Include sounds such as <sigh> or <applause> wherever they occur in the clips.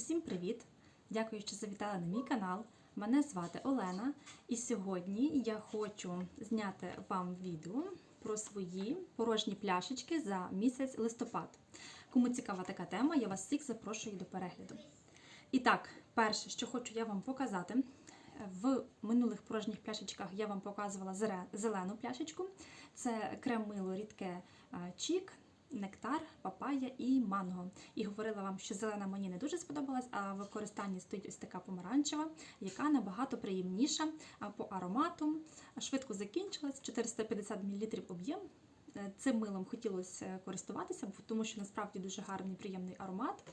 Усім привіт! Дякую, що завітали на мій канал. Мене звати Олена, і сьогодні я хочу зняти вам відео про свої порожні пляшечки за місяць листопад. Кому цікава така тема, я вас всіх запрошую до перегляду. І так, перше, що хочу я вам показати, в минулих порожніх пляшечках я вам показувала зелену пляшечку. Це крем-мило рідке чік, нектар, папая і манго. І говорила вам, що зелена мені не дуже сподобалась, а в використанні стоїть ось така помаранчева, яка набагато приємніша по аромату. Швидко закінчилась, 450 мл об'єм. Е, Цим милом хотілося користуватися, тому що насправді дуже гарний приємний аромат.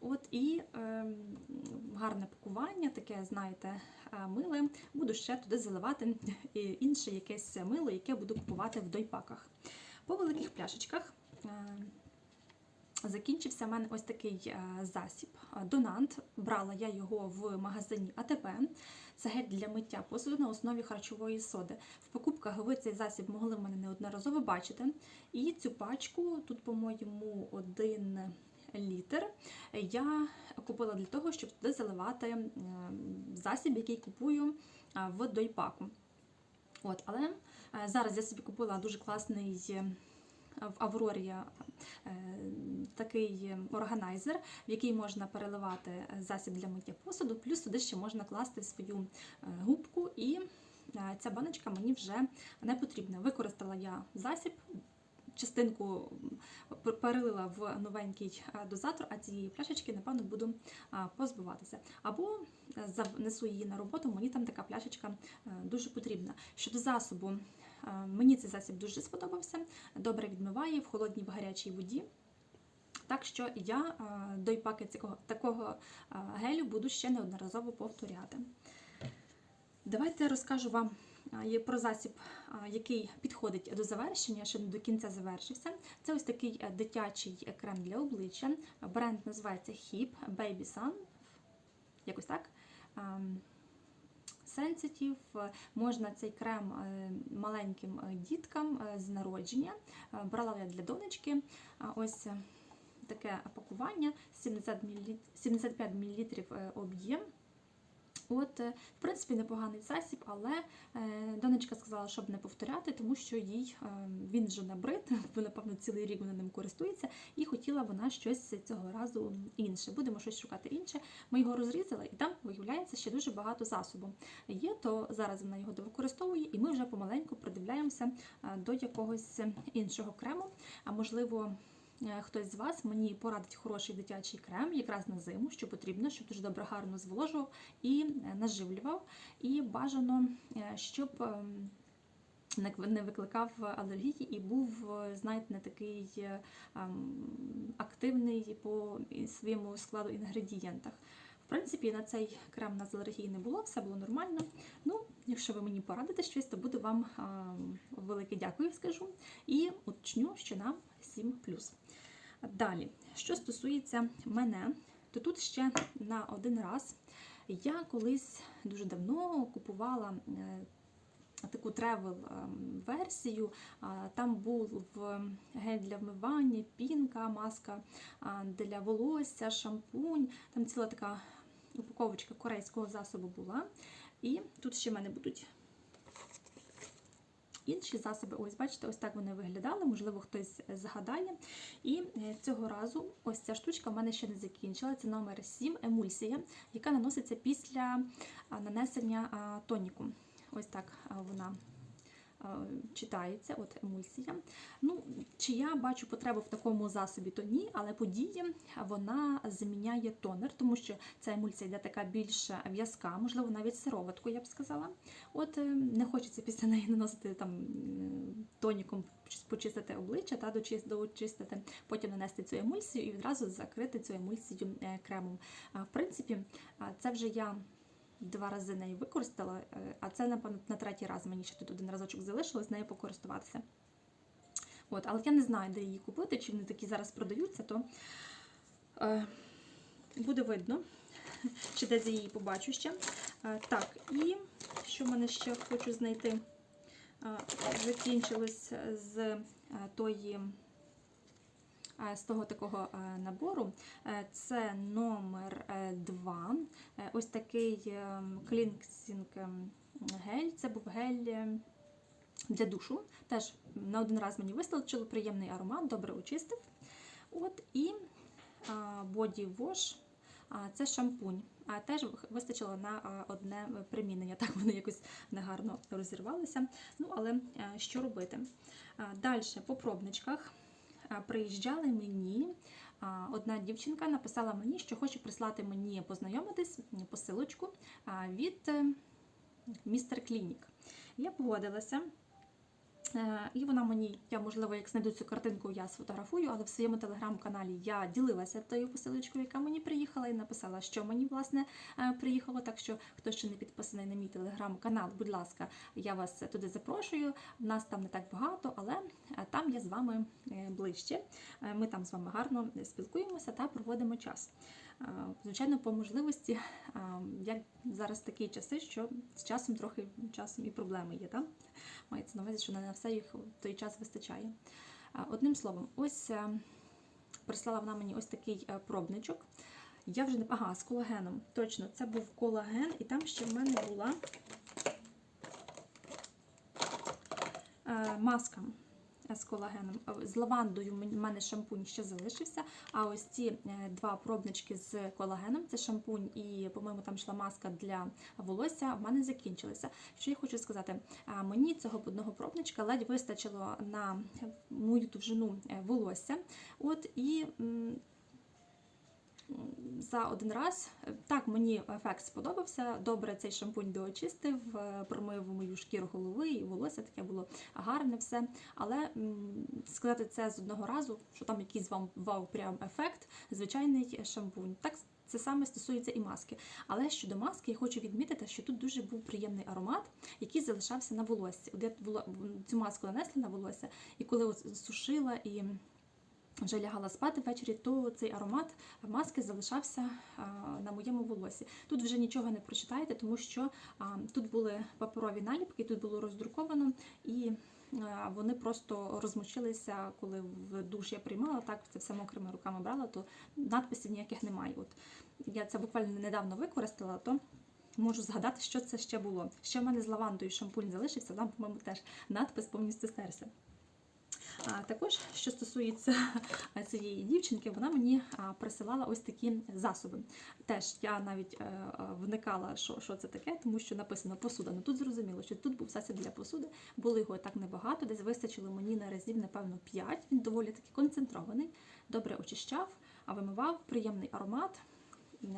От і е, гарне пакування, таке, знаєте, е, миле. Буду ще туди заливати інше якесь мило, яке буду купувати в дойпаках. По великих пляшечках закінчився в мене ось такий е, засіб. е, Донант. Брала я його в магазині АТП. Це гель для миття посуду на основі харчової соди. В покупках ви цей засіб могли в мене неодноразово бачити. І цю пачку, тут, по-моєму, один літр, я купила для того, щоб туди заливати е, засіб, який купую е, в дойпаку. От, але е, зараз я собі купила дуже класний е, в Аврорі е, такий органайзер, в який можна переливати е, засіб для миття посуду, плюс туди ще можна класти свою е, губку, і ця баночка мені вже не потрібна. Використала я засіб. Частинку перелила в новенький дозатор, а цієї пляшечки, напевно, буду позбуватися. Або занесу її на роботу, мені там така пляшечка дуже потрібна. Щодо засобу, мені цей засіб дуже сподобався, добре відмиває в холодній в гарячій воді. Так що я е, дойпаки такого е, гелю буду ще неодноразово повторяти. Давайте розкажу вам е, про засіб, е, який підходить до завершення, ще не до кінця завершився. Це ось такий е, дитячий крем для обличчя. Бренд називається Hip Baby Sun. Якось так. Е, Можна цей крем е, маленьким е, діткам е, з народження. Брала я для донечки. Ось таке пакування 70 мл, 75 мл об'єм. От, е, в принципі, непоганий засіб, але е, донечка сказала, щоб не повторяти, тому що їй е, він вже набрид, <laughs> бо напевно цілий рік вона ним користується, і хотіла вона щось цього разу інше. Будемо щось шукати інше. Ми його розрізали, і там виявляється ще дуже багато засобу. Є, то зараз вона його використовує, і ми вже помаленьку придивляємося до якогось іншого крему. А можливо. Е, Хтось з вас мені порадить хороший дитячий крем якраз на зиму, що потрібно, щоб дуже добре гарно зволожував і е, наживлював. І бажано, е, щоб ем, не викликав алергії і був, знаєте, не такий ем, активний по своєму складу інгредієнтах. В принципі, на цей крем у нас алергії не було, все було нормально. Ну, якщо ви мені порадите щось, то буду вам велике дякую, скажу. І уточню, що нам 7 Далі, що стосується мене, то тут ще на один раз я колись дуже давно купувала е, таку тревел-версію. Там був гель для вмивання, пінка, маска для волосся, шампунь. Там ціла така упаковочка корейського засобу була. І тут ще в мене будуть інші засоби. Ось, бачите, ось так вони виглядали, можливо, хтось згадає. І е, цього разу ось ця штучка в мене ще не закінчила. Це номер 7 емульсія, яка наноситься після нанесення тоніку. Ось так вона читається, от емульсія. Ну, чи я бачу потребу в такому засобі, то ні, але по дії вона заміняє тонер, тому що ця емульсія йде така більш в'язка, можливо, навіть сироватку, я б сказала. От е, не хочеться після неї наносити там тоніком почистити обличчя та дочис- дочистити, потім нанести цю емульсію і відразу закрити цю емульсію е, кремом. В принципі, це вже я два рази нею використала, е, а це, напевно, на третій раз мені ще тут один разочок залишилось нею покористуватися. От, але я не знаю, де її купити, чи вони такі зараз продаються, то е, буде видно, чи десь я її побачу ще. Е, так, і що в мене ще хочу знайти? Е, закінчилось з е, тої з того такого е, набору. Е, Це номер 2. Ось такий клінксінг гель. Це був гель е, для душу. Теж на один раз мені вистачило приємний аромат, добре очистив. От і Body Wash. Це шампунь. А теж вистачило на одне примінення. Так вони якось негарно розірвалися. Ну, але е, що робити? Далі по пробничках приїжджали мені. Одна дівчинка написала мені, що хоче прислати мені познайомитись посилочку від е, містер Клінік. Я погодилася. Е, І вона мені, я можливо, як знайду цю картинку, я сфотографую, але в своєму телеграм-каналі я ділилася тою посилочкою, яка мені приїхала, і написала, що мені власне е, приїхало. Так що, хто ще не підписаний на мій телеграм-канал, будь ласка, я вас туди запрошую. Нас там не так багато, але е, там я з вами ближче. Ми там з вами гарно спілкуємося та проводимо час. Е, Звичайно, по можливості, е, як зараз такі часи, що з часом трохи часом і проблеми є. Так? Мається на увазі, що не на все їх в той час вистачає. Одним словом, ось е, прислала вона мені ось такий е, пробничок. Я вже не ага, з колагеном. Точно, це був колаген, і там ще в мене була е, маска з колагеном. Е, З лавандою в мене шампунь ще залишився. А ось ці е, два пробнички з колагеном це шампунь і, по-моєму, там йшла маска для волосся. В мене закінчилися. Що я хочу сказати? Мені цього одного пробничка ледь вистачило на мою довжину е, волосся. От і. За один раз так мені ефект сподобався. Добре цей шампунь доочистив, е, промив мою шкіру голови і волосся таке було гарне все. Але сказати це з одного разу, що там якийсь вам вау прям ефект, звичайний шампунь. Так це саме стосується і маски. Але щодо маски, я хочу відмітити, що тут дуже був приємний аромат, який залишався на волоссі. От я цю маску нанесла на волосся, і коли сушила і вже лягала спати ввечері, то цей аромат маски залишався на моєму волосі. Тут вже нічого не прочитаєте, тому що тут були паперові наліпки, тут було роздруковано і. Вони просто розмочилися, коли в душ я приймала, так це все мокрими руками брала, то надписів ніяких немає. От я це буквально недавно використала, то можу згадати, що це ще було. Ще в мене з лавандою шампунь залишився, там, по-моєму, теж надпис повністю стерся. Також, що стосується <laughs> цієї дівчинки, вона мені присилала ось такі засоби. Теж я навіть е, е, вникала, що, що це таке, тому що написано посуда. Ну тут зрозуміло, що тут був засіб для посуди, було його так небагато, десь вистачило мені на разів, напевно, 5. Він доволі таки концентрований, добре очищав, вимивав, приємний аромат.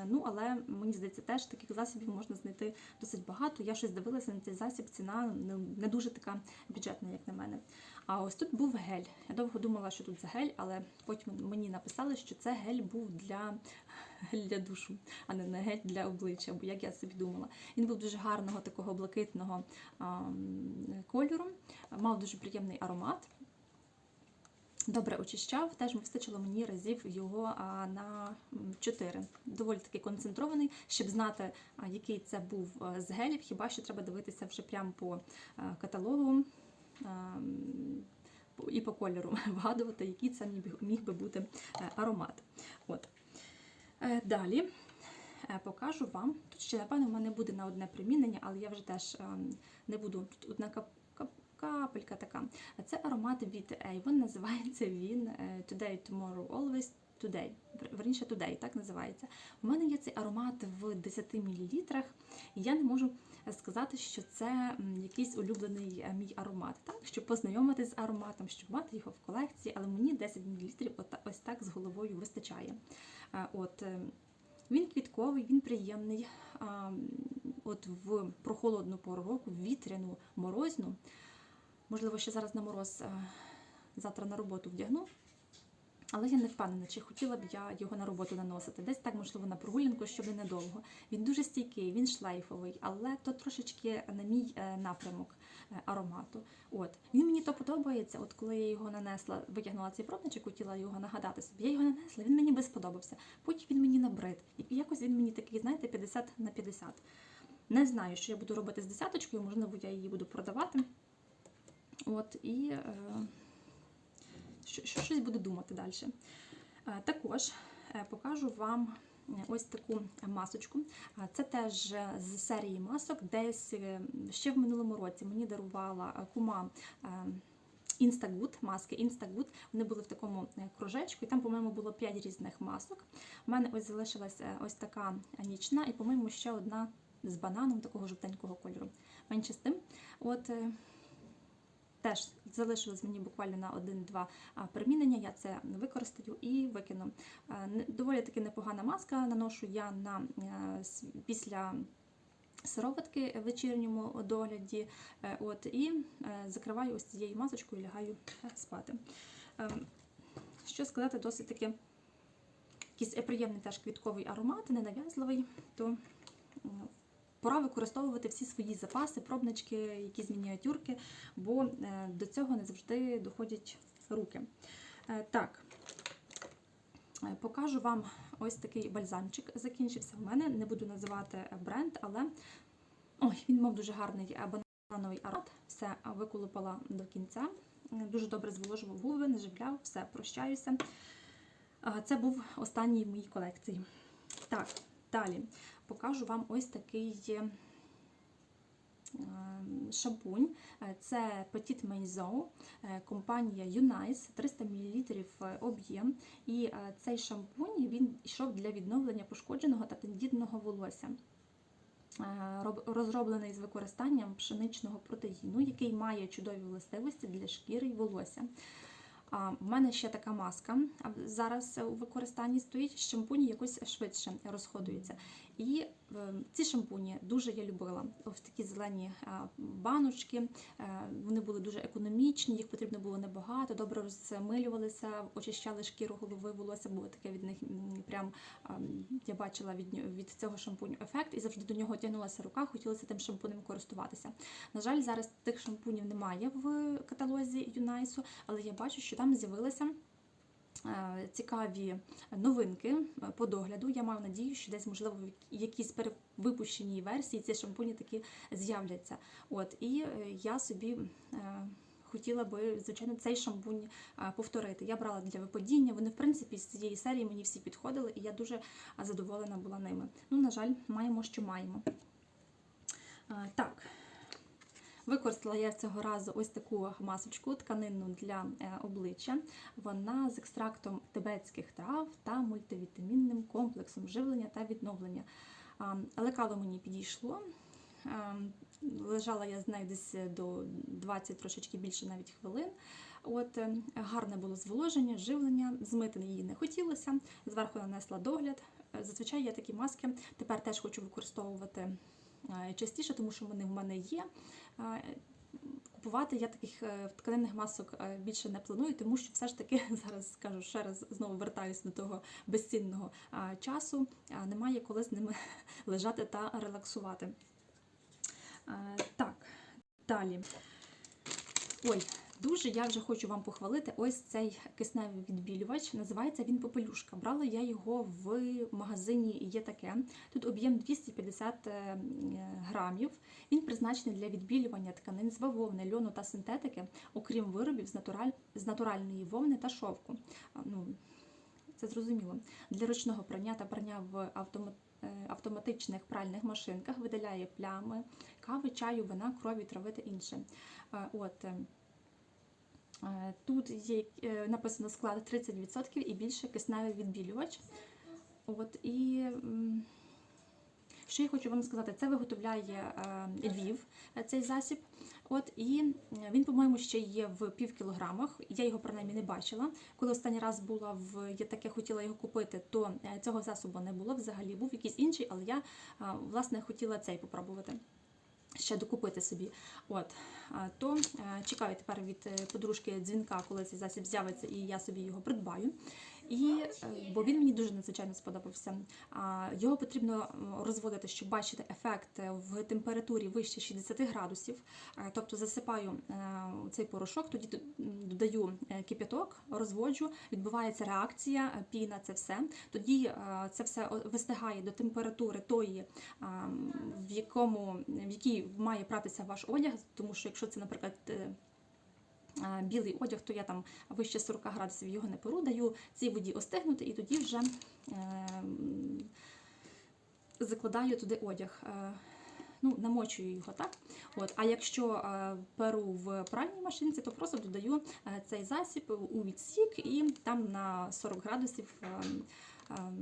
Ну, але мені здається, теж таких засобів можна знайти досить багато. Я щось дивилася на цей засіб, ціна не дуже така бюджетна, як на мене. А ось тут був гель. Я довго думала, що тут за гель, але потім мені написали, що це гель був для для душу, а не не гель для обличчя, бо як я собі думала. Він був дуже гарного такого блакитного а, кольору, мав дуже приємний аромат. Добре очищав, теж вистачило мені разів його на 4. Доволі таки концентрований, щоб знати, який це був з гелів. Хіба що треба дивитися вже прямо по каталогу а, м, по- і по кольору, <laughs> вгадувати, який це міг, би- бути е, аромат. От. Е, Далі е, покажу вам. Тут ще, напевно, в мене буде на одне примінення, але я вже теж ем, не буду. Тут одна кап- кап- капелька така. Це аромат від Avon, називається він Today, Tomorrow, Always Today. Верніше Today, так називається. У мене є цей аромат в 10 мл, і я не можу сказати, що це якийсь улюблений е, мій аромат, так? щоб познайомитися з ароматом, щоб мати його в колекції, але мені 10 мл ось так з головою вистачає. Е, От, е, він квітковий, він приємний. От в прохолодну пору року, вітряну, морозну. Можливо, ще зараз на мороз завтра на роботу вдягну. Але я не впевнена, чи хотіла б я його на роботу наносити. Десь так, можливо, на прогулянку, щоб недовго. Він дуже стійкий, він шлейфовий, але то трошечки на мій е, напрямок е, аромату. От він мені то подобається. От коли я його нанесла, витягнула цей пробничок, хотіла його нагадати собі. Я його нанесла, він мені би сподобався. Потім він мені набрид. І якось він мені такий, знаєте, 50 на 50. Не знаю, що я буду робити з десяточкою, можливо, я її буду продавати. От і. Е... що, що щось буду думати далі. Е, Також е, покажу вам е, ось таку масочку. Це теж з серії масок. Десь ще в минулому році мені дарувала кума. Instagood, маски Instagood. Вони були в такому кружечку, і там, по-моєму, було 5 різних масок. У мене ось залишилась е, ось така нічна, і, по-моєму, ще одна з бананом такого жовтенького кольору. Менше з тим. От теж залишилось мені буквально на один-два а, примінення. Я це використаю і викину. Доволі таки непогана маска. Наношу я на е, після. Сироватки в вечірньому догляді, Е, от і е, закриваю ось цією масочкою і лягаю спати. Що сказати, досить таки якийсь приємний теж квітковий аромат, ненав'язливий, то пора використовувати всі свої запаси, пробнички, якісь мініатюрки, бо е, до цього не завжди доходять руки. Е, Так, Е, покажу вам ось такий бальзамчик. Закінчився в мене. Не буду називати бренд, але ой, він мав дуже гарний банановий аромат. Все виколупала до кінця. Дуже добре зволожував губи, не живляв, все, прощаюся. Це був останній в моїй колекції. Так, далі покажу вам ось такий е, шампунь. Е, Це Petit Maison, е, компанія Unice, 300 мл об'єм. І цей шампунь він йшов для відновлення пошкодженого та тендітного волосся. Розроблений з використанням пшеничного протеїну, який має чудові властивості для шкіри і волосся. А, в мене ще така маска зараз у використанні стоїть. Шампуні якось швидше розходуються. І е, ці шампуні дуже я любила. Ось такі зелені баночки. Е, вони були дуже економічні, їх потрібно було небагато, добре розмилювалися, очищали шкіру голови, волосся було таке від них прям я бачила від, від цього шампуню ефект і завжди до нього тягнулася рука, хотілося тим шампунем користуватися. На жаль, зараз тих шампунів немає в каталозі Юнайсу, але я бачу, що там з'явилися. Е, Цікаві новинки е, по догляду. Я маю надію, що десь, можливо, в якійсь перевипущеній версії ці шампуні такі з'являться. От і е, я собі хотіла би, звичайно, цей шампунь повторити. Я брала для випадіння. Вони, в принципі, з цієї серії мені всі підходили, і я дуже задоволена була ними. Ну, на жаль, маємо, що маємо. Так. Використала я цього разу ось таку масочку тканинну для е, обличчя. Вона з екстрактом тибетських трав та мультивітамінним комплексом живлення та відновлення. Лекало мені підійшло. Е, Лежала я з нею десь до 20, трошечки більше навіть хвилин. От е, гарне було зволоження, живлення, змити її не хотілося. Зверху нанесла догляд. Е, Зазвичай я такі маски тепер теж хочу використовувати е, частіше, тому що вони в мене є. Е, Купувати я таких е, тканинних масок е, більше не планую, тому що все ж таки <laughs> зараз скажу ще раз знову вертаюся до того безцінного е, часу. Немає коли з ними <laughs> лежати та релаксувати. Е, Так, далі. Ой, дуже я вже хочу вам похвалити ось цей кисневий відбілювач. Називається він Попелюшка. Брала я його в магазині є таке. Тут об'єм 250 е, грамів. Він призначений для відбілювання тканин з бавовни, льону та синтетики, окрім виробів з, натураль... з натуральної вовни та шовку. Ну, це зрозуміло. Для ручного прання та прання в автомат... е, автоматичних пральних машинках видаляє плями, кави, чаю, вина, крові, трави та інше. Е, От, тут є е, написано склад 30% і більше кисневий відбілювач. От, і що я хочу вам сказати, це виготовляє е, Львів, е, цей засіб. От і е, він, по-моєму, ще є в пів кілограмах. Я його принаймні не бачила. Коли останній раз була в я таке хотіла його купити, то е, цього засобу не було взагалі. Був якийсь інший, але я е, власне хотіла цей попробувати. Ще докупити собі. От то е, чекаю тепер від е, подружки дзвінка, коли цей засіб з'явиться, і я собі його придбаю. І е, бо він мені дуже надзвичайно сподобався. Його потрібно розводити, щоб бачити ефект е, в температурі вище 60 градусів. Е, Тобто засипаю цей порошок, тоді додаю кипяток, розводжу, відбувається реакція, піна, це все. Тоді це все вистигає до температури тої, в якому в якій має пратися ваш одяг, тому що якщо це, наприклад, білий одяг, то я там вище 40 градусів його не перу, даю цій воді остигнути і тоді вже е, закладаю туди одяг. Е, Ну, намочую його так. От, а якщо е, перу в пральній машинці, то просто додаю е, цей засіб у відсік і там на 40 градусів. е, е,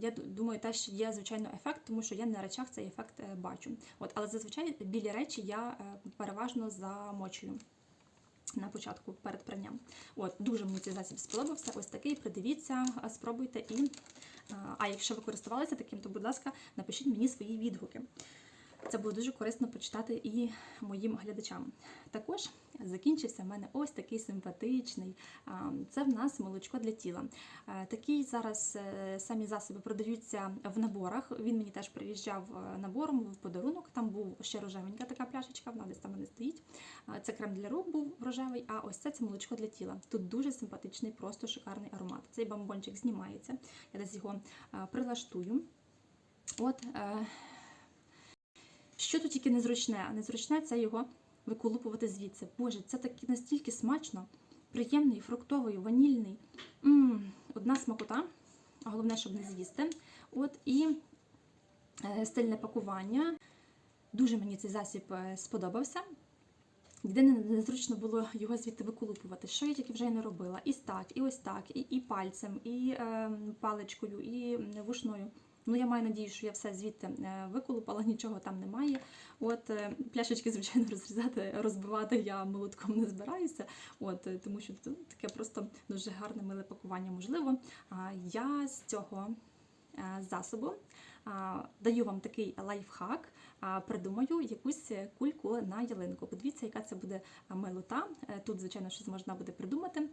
я думаю, теж є звичайно ефект, тому що я на речах цей ефект е, бачу. От, але зазвичай білі речі я е, переважно замочую на початку перед пранням. От, дуже мені цей засіб сподобався. Ось такий, придивіться, спробуйте. І, а якщо ви користувалися таким, то, будь ласка, напишіть мені свої відгуки. Це було дуже корисно почитати і моїм глядачам. Також закінчився в мене ось такий симпатичний. Це в нас молочко для тіла. Такі зараз е, самі засоби продаються в наборах. Він мені теж приїжджав е, набором в подарунок. Там був ще рожевенька така пляшечка, вона десь там мене стоїть. Це крем для рук був рожевий, а ось це це молочко для тіла. Тут дуже симпатичний, просто шикарний аромат. Цей бомбончик знімається. Я десь його прилаштую. От, е, що тут тільки незручне, а незручне це його виколупувати звідси. Боже, це таки настільки смачно, приємний, фруктовий, ванільний. м одна смакота, головне, щоб не з'їсти. От і е, стильне пакування. Дуже мені цей засіб е, сподобався. Єдине незручно було його звідти виколупувати. Що я тільки вже й не робила. І так, і ось так, і, і пальцем, і е, паличкою, і вушною. Ну, я маю надію, що я все звідти е, виколупала, <laughs> нічого там немає. От е, пляшечки, звичайно, розрізати, розбивати я молотком не збираюся. От е, тому що таке просто дуже гарне миле пакування. Можливо, а, я з цього засобу даю вам такий лайфхак. Придумаю якусь кульку на ялинку. Подивіться, яка це буде милота. Е, Тут, звичайно, щось можна буде придумати.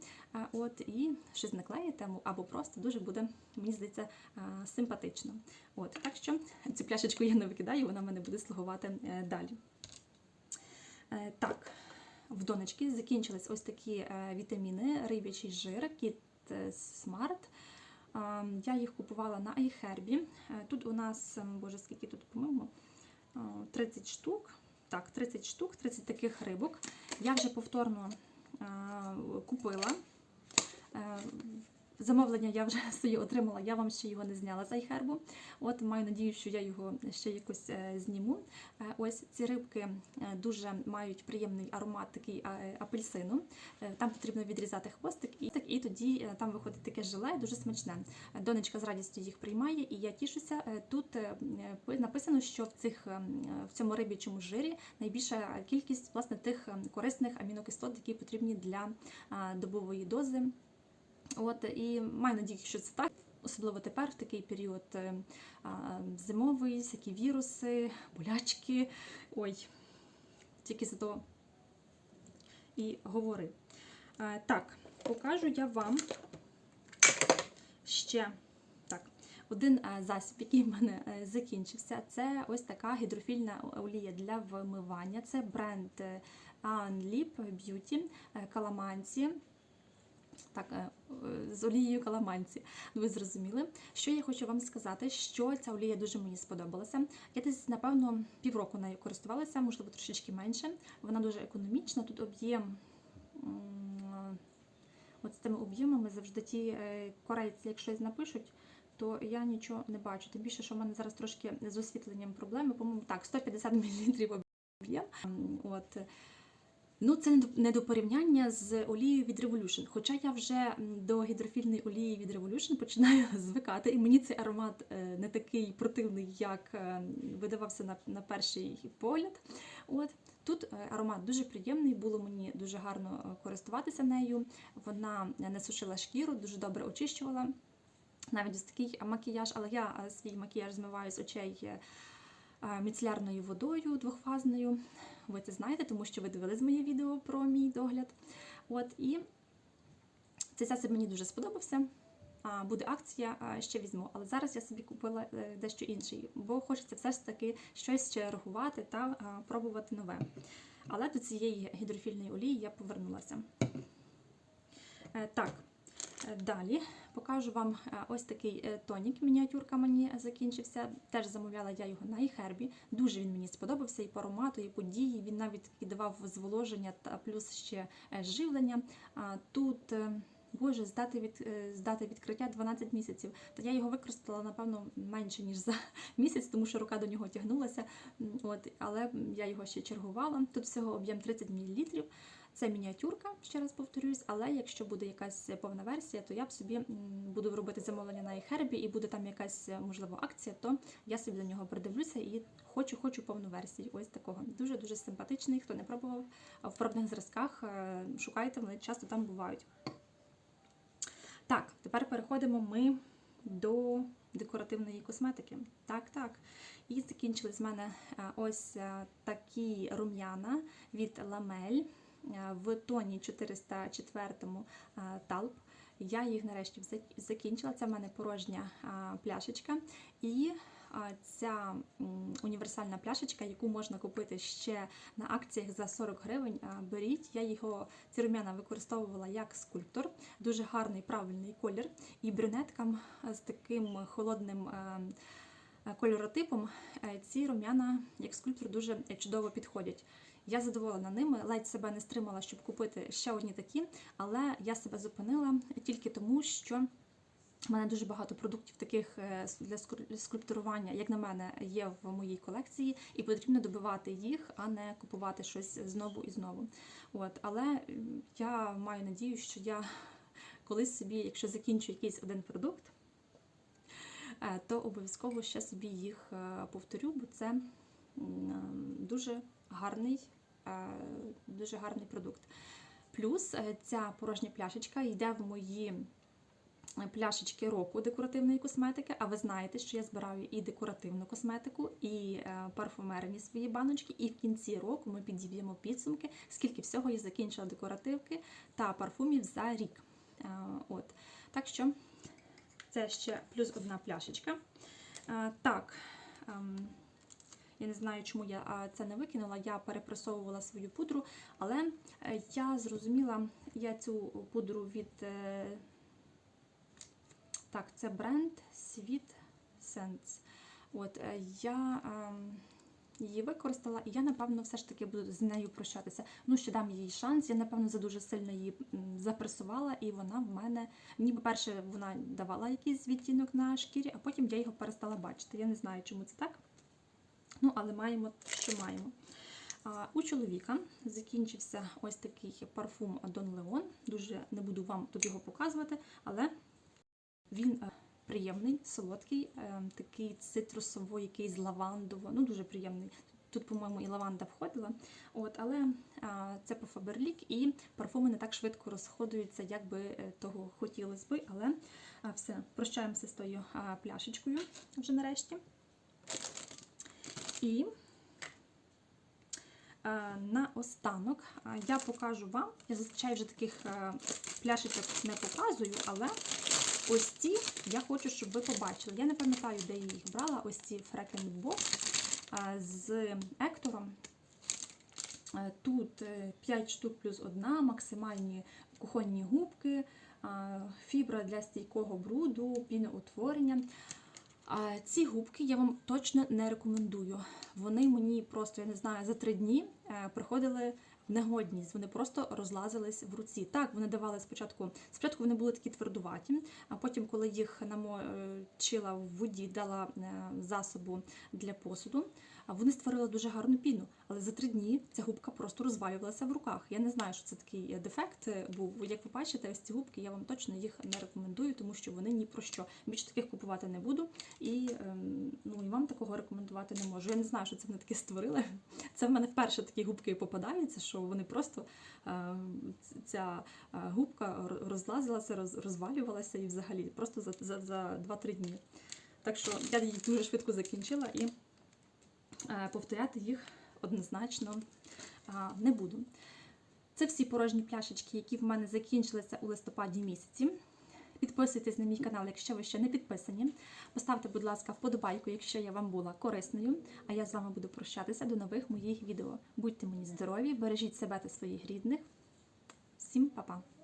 От і щось наклеїти або просто дуже буде, мені здається, симпатично. От так що цю пляшечку я не викидаю, вона мене буде слугувати е, далі. Е, Так, в донечки закінчились ось такі вітаміни, рибячий жир, кіт Смарт. Я їх купувала на iHerb. Е, Тут у нас, боже, скільки тут, по-моєму, е, 30 штук. Так, 30 штук, 30 таких рибок. Я вже повторно е, купила. Замовлення я вже <laughs> собі отримала, я вам ще його не зняла з iHerb. От маю надію, що я його ще якось е, зніму. Е, Ось ці рибки е, дуже мають приємний аромат такий апельсину. Там потрібно відрізати хвостик, і, так, і тоді там виходить таке желе, дуже смачне. Донечка з радістю їх приймає, і я тішуся. Тут написано, що в цих е, в цьому риб'ячому жирі найбільша кількість власне тих е, корисних амінокислот, які потрібні для добової дози. От і маю надію, що це так. Особливо тепер, в такий період е, зимовий, всякі віруси, болячки. Ой, тільки за то і говори. Е, Так, покажу я вам ще так, один е, засіб, який в мене закінчився. Це ось така гідрофільна олія для вмивання. Це бренд Anlip Beauty Каламанці. Так, з олією каламанці. Ну, Ви зрозуміли. Що я хочу вам сказати, що ця олія дуже мені сподобалася. Я десь, напевно, півроку нею користувалася, можливо, трошечки менше. Вона дуже економічна. Тут об'єм. От з тими об'ємами завжди ті е, корейці, якщо щось напишуть, то я нічого не бачу. Тим більше, що в мене зараз трошки з освітленням проблеми. По-моєму, так, 150 мл об'єм. От. Ну, це не до- порівняння з олією від Revolution. Хоча я вже до гідрофільної олії від Revolution починаю <laughs> звикати, і мені цей аромат е, не такий противний, як е, видавався на, на перший погляд. От тут е, аромат дуже приємний, було мені дуже гарно користуватися нею. Вона не сушила шкіру, дуже добре очищувала. Навіть ось такий макіяж, але я свій макіяж змиваю з очей е, водою двохфазною. Ви це знаєте, тому що ви дивились моє відео про мій догляд. От і цей засіб мені дуже сподобався. Буде акція, ще візьму. Але зараз я собі купила е, дещо інший, бо хочеться все ж таки щось ще рахувати та пробувати нове. Але до цієї гідрофільної олії я повернулася. Е, Так, далі покажу вам е, ось такий е, тонік. Мініатюрка мені закінчився. Теж замовляла я його на iHerb. Дуже він мені сподобався і по аромату, і по дії. Він навіть такий давав зволоження та плюс ще е, живлення. Тут. е, Боже, здати від е, здати відкриття 12 місяців. Та я його використала напевно менше ніж за <laughs> місяць, тому що рука до нього тягнулася. От, але я його ще чергувала. Тут всього об'єм 30 мл. Це мініатюрка, ще раз повторюсь, але якщо буде якась повна версія, то я б собі буду робити замовлення на iHerb і буде там якась можливо акція, то я собі до нього придивлюся і хочу, хочу повну версію. Ось такого. Дуже дуже симпатичний. Хто не пробував в пробних зразках, е, шукайте, вони часто там бувають. Так, тепер переходимо ми до декоративної косметики. Так, так. І закінчили з мене е, ось е, такі рум'яна від Ламель е, в тоні 404 е, талп. Я їх нарешті закінчила. Це в мене порожня е, пляшечка. І е, ця універсальна пляшечка, яку можна купити ще на акціях за 40 гривень, е, беріть. Я його ці рум'яна використовувала як скульптор. Дуже гарний правильний колір. І брюнеткам е, з таким холодним е, е, кольоротипом е, ці рум'яна як скульптор дуже чудово підходять. Я задоволена ними, ледь себе не стримала, щоб купити ще одні такі, але я себе зупинила тільки тому, що в мене дуже багато продуктів таких е, для скуль- скульптурування, як на мене, є в моїй колекції, і потрібно добивати їх, а не купувати щось знову і знову. От, але я маю надію, що я колись собі, якщо закінчу якийсь один продукт, е, то обов'язково ще собі їх е, повторю, бо це дуже гарний, дуже гарний продукт. Плюс е, ця порожня пляшечка йде в мої е, пляшечки року декоративної косметики. А ви знаєте, що я збираю і декоративну косметику, і е, парфумерні свої баночки. І в кінці року ми підіб'ємо підсумки, скільки всього я закінчила декоративки та парфумів за рік. Е, От. Так що це ще плюс одна пляшечка. Е, Так. Я не знаю, чому я це не викинула. Я перепресовувала свою пудру, але е, я зрозуміла, я цю пудру від. е, Так, це бренд Sweet Sense. От е, я ем, її використала, і я, напевно, все ж таки буду з нею прощатися. Ну, ще дам їй шанс. Я, напевно, задуже сильно її запресувала, і вона в мене. Мені, по-перше, вона давала якийсь відтінок на шкірі, а потім я його перестала бачити. Я не знаю, чому це так. Ну, але маємо, що маємо. У чоловіка закінчився ось такий парфум Дон Леон. Дуже не буду вам тут його показувати, але він е, приємний, солодкий, е, такий цитрусовий, якийсь лавандово, ну дуже приємний. Тут, по-моєму, і лаванда входила. От, але а, це по Фаберлік, і парфуми не так швидко розходуються, як би е, того хотілося би. Але а, все, прощаємося з тою а, пляшечкою вже нарешті. І е, наостанок е, я покажу вам. Я зазвичай вже таких е, пляшечок не показую, але ось ці я хочу, щоб ви побачили. Я не пам'ятаю, де я їх брала. Ось ці Фрекенбокс з Ектором. Тут 5 штук плюс одна, максимальні кухонні губки, фібра для стійкого бруду, піноутворення. Ці губки я вам точно не рекомендую. Вони мені просто, я не знаю, за три дні е, приходили в негодність. Вони просто розлазились в руці. Так, вони давали спочатку. Спочатку вони були такі твердуваті, а потім, коли їх намочила в воді, дала е, засобу для посуду, вони створили дуже гарну піну. Але за три дні ця губка просто розвалювалася в руках. Я не знаю, що це такий е, дефект е, був. Як ви бачите, ось ці губки я вам точно їх не рекомендую, тому що вони ні про що. Більше таких купувати не буду. І ем, ну і вам такого рекомендувати не можу. Я не знаю, що це вони таке створили. <laughs> Це в мене вперше такі губки попадаються, що вони просто е, ця губка розлазилася, розвалювалася і взагалі просто за, за, за 2-3 дні. Так що я її дуже швидко закінчила і повторяти їх однозначно е, не буду. Це всі порожні пляшечки, які в мене закінчилися у листопаді місяці. Підписуйтесь на мій канал, якщо ви ще не підписані. Поставте, будь ласка, вподобайку, якщо я вам була корисною. А я з вами буду прощатися до нових моїх відео. Будьте мені здорові, бережіть себе та своїх рідних. Всім па-па!